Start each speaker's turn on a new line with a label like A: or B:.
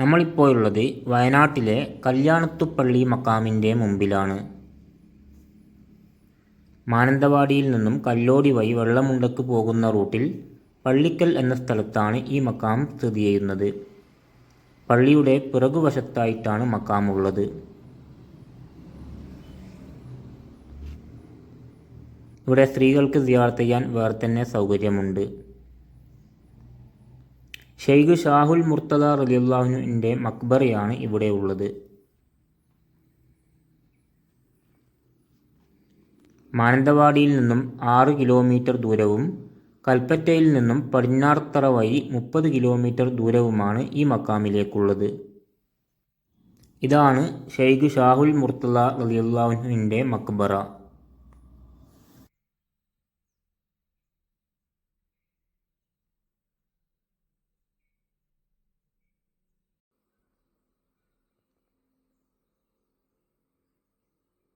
A: നമ്മളിപ്പോൾ ഉള്ളത് വയനാട്ടിലെ കല്യാണത്തുപ്പള്ളി മക്കാമിന്റെ മുമ്പിലാണ്. മാനന്തവാടിയിൽ നിന്നും കല്ലോടി വഴി വെള്ളമുണ്ടക്ക് പോകുന്ന റൂട്ടിൽ പള്ളിക്കൽ എന്ന സ്ഥലത്താണ് ഈ മക്കാം സ്ഥിതി ചെയ്യുന്നത്. പള്ളിയുടെ പിറകുവശത്തായിട്ടാണ് മക്കാമുള്ളത്. ഇവിടെ സ്ത്രീകൾക്ക് സിയാർത്ത് ചെയ്യാൻ വേറെ തന്നെ സൗകര്യമുണ്ട്. ഷെയ്ഖ് ഷാഹുൽ മുർത്തദ റലിയുല്ലാഹുവിന്റെ മക്ബറയാണ് ഇവിടെ ഉള്ളത്. മാനന്തവാടിയിൽ നിന്നും ആറ് കിലോമീറ്റർ ദൂരവും കൽപ്പറ്റയിൽ നിന്നും പടിഞ്ഞാറത്തറ വഴി മുപ്പത് കിലോമീറ്റർ ദൂരവുമാണ് ഈ മക്കാമിലേക്കുള്ളത്. ഇതാണ് ഷെയ്ഖ് ഷാഹുൽ മുർത്തദ റലിയുല്ലാഹുവിന്റെ മക്ബറ.